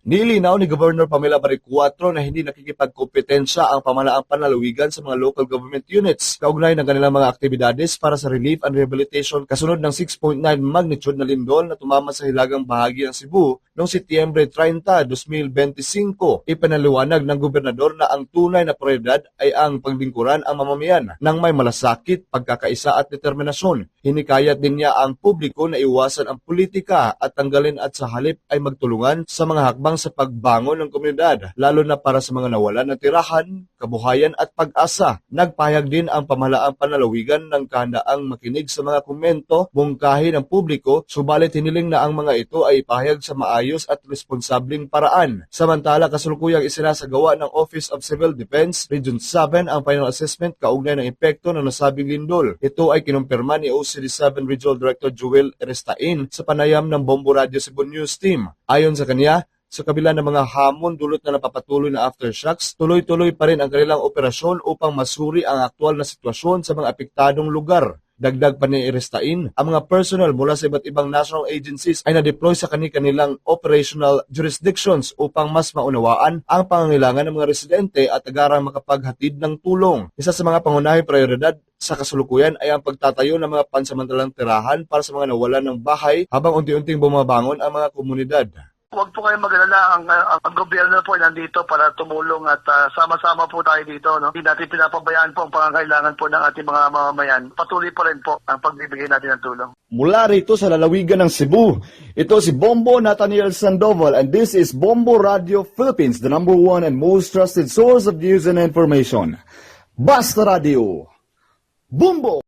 Nilinaw ni Governor Pamela Baricuatro na hindi nakikipagkompetensya ang pamalaang panlalawigan sa mga local government units kaugnay ng kanilang mga aktibidades para sa relief and rehabilitation kasunod ng 6.9 magnitude na lindol na tumama sa hilagang bahagi ng Cebu noong Setyembre 30, 2025. Ipinaliwanag ng gobernador na ang tunay na prioridad ay ang paglingkuran ang mamamayan ng may malasakit, pagkakaisa at determinasyon. Hinikayat din niya ang publiko na iwasan ang politika at tanggalin at sa halip ay magtulungan sa mga hakbang sa pagbangon ng komunidad, lalo na para sa mga nawalan ng tirahan, kabuhayan at pag-asa. Nagpahayag din ang pamalaang panlalawigan ng kahandaang makinig sa mga komento, mungkahi ng publiko, subalit hiniling na ang mga ito ay ipahayag sa maayos at responsabling paraan. Samantala, kasulukuyang isinasagawa ng Office of Civil Defense Region 7 ang final assessment kaugnay ng epekto ng nasabing lindol. Ito ay kinumpirma ni OCD7 Regional Director Joel Erestain sa panayam ng Bombo Radio Cebu News Team. Ayon sa kanya, sa kabila ng mga hamon dulot na napapatuloy na aftershocks, tuloy-tuloy pa rin ang kanilang operasyon upang masuri ang aktual na sitwasyon sa mga apektadong lugar. Dagdag pa ni Iristain, ang mga personnel mula sa iba't ibang national agencies ay na-deploy sa kani-kanilang operational jurisdictions upang mas maunawaan ang pangangailangan ng mga residente at agarang makapaghatid ng tulong. Isa sa mga pangunahing prioridad sa kasulukuyan ay ang pagtatayo ng mga pansamantalang tirahan para sa mga nawalan ng bahay habang unti-unting bumabangon ang mga komunidad. Huwag po kayong mag-alala, ang, ang, ang gobyerno po ay nandito para tumulong at ah, sama-sama po tayo dito. No? Hindi natin pinapabayaan po ang pangangailangan po ng ating mga mamamayan. Patuloy pa rin po ang pagbibigay natin ng tulong. Mula rito sa lalawigan ng Cebu, ito si Bombo Nathaniel Sandoval and this is Bombo Radio Philippines, the number one and most trusted source of news and information. Basta Radio. Bombo!